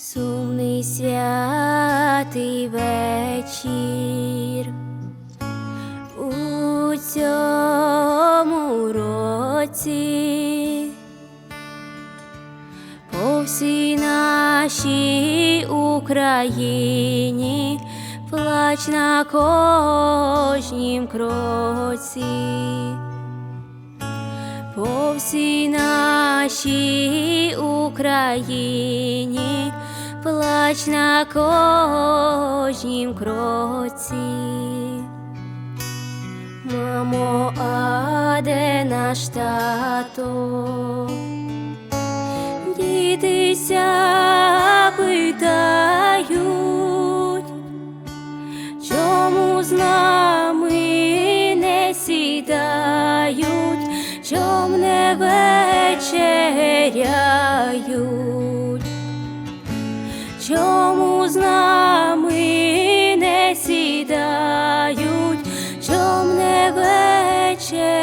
Сумний святий вечір. У цьому році по всій нашій Україні плач на кожнім кроці. По всій нашій Україні плач на кожнім кроці. Мамо, а де наш тато? Дітися питають, чому з нами не сідають, чом не вечеряють, чому з нами не сідають, чом не вечеряють.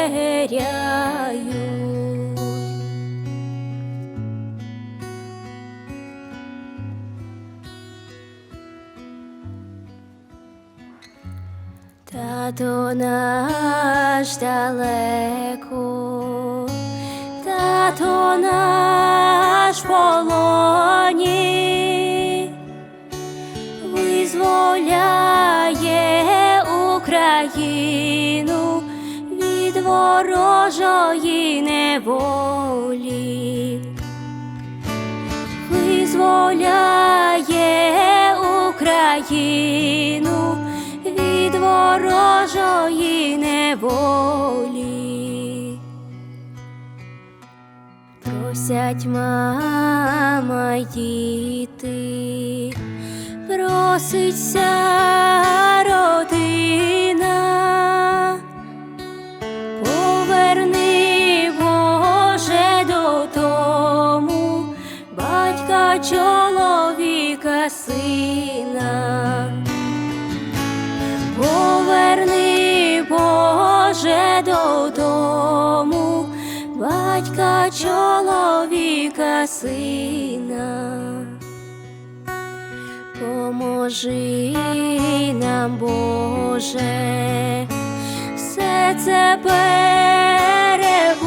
Тато наш далеко, тато наш в визволяє Україну від ворожої неволі, визволяє Україну від ворожої неволі. Просять мама діти, проситься родина, поверни Боже додому, батька чоловіка сина. Поверни, Боже, додому, батька чоловіка сина. Поможи нам, Боже, все це перебути,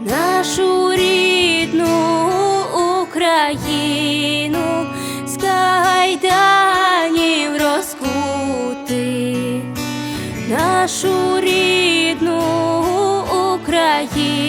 нашу рідну Україну з кайданів розкути, нашу рідну Україну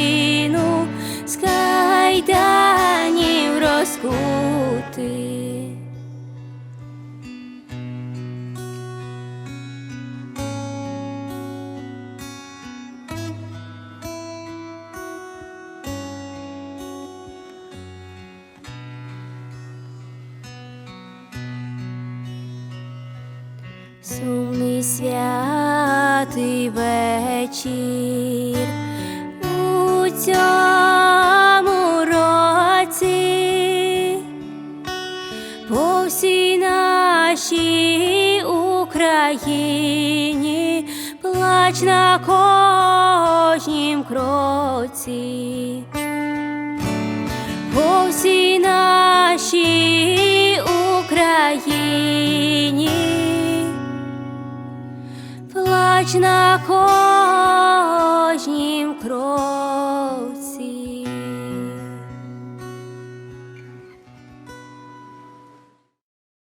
Сумний святий вечір у цьому році. По всій нашій Україні плач на кожнім кроці. По всій нашій вічна кожна.